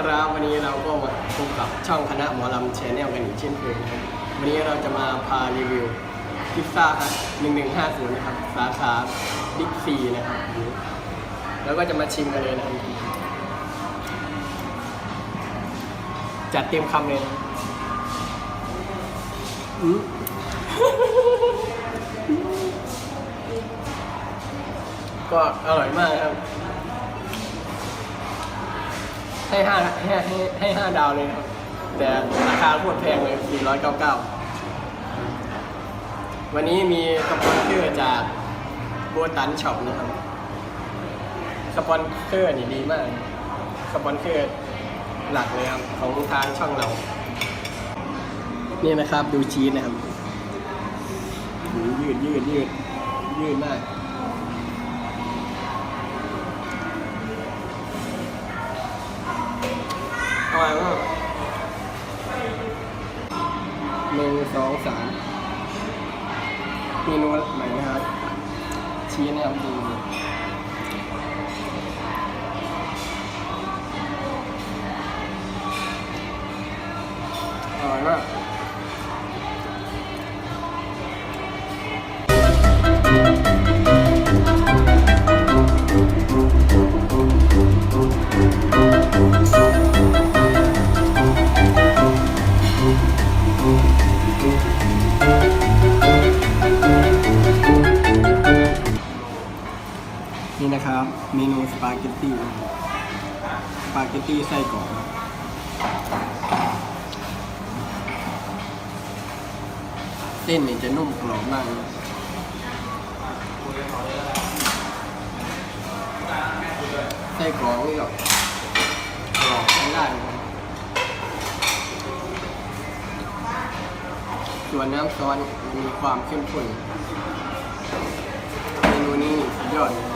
ครับวันนี้เราก็มาพบกับช่องคณะหมอลำแชนแนลกันอีกเช่นเคยนะครับวันนี้เราจะมาพารีวิวพิซซ่าครับ1150 นะครับ สาขาบิ๊กซีนะครับแล้วก็จะมาชิมกันเลยนะครับจัดเตรียมคำเลยอืก็อร่อยมากครับ ให้ห้าให้ให้ให้ห้าดาวเลยครับ แต่ราคาโคตรแพงเลย 499 วันนี้มีสปอนเซอร์จากโบตันช็อปนะครับ สปอนเซอร์นี่ดีมาก สปอนเซอร์หลักเลยครับ ของทางช่องเรา นี่นะครับดูชีสนะครับยืดยืดยืดยืดมาก อร่อยมากหนึ่งสองสามเมนูใหม่นะครับ ชี้นะครับดูอร่อยมาก นี่นะครับเมนูสปาเกตตี้สปาเกตตี้ไส้กรอกเส้นนี่จะนุ่มกรอบมากไส้กรอกนี่ก็กรอบใช้ได้ส่วนน้ำซอสมีความเข้มข้นเมนูนี้สุดยอดเลย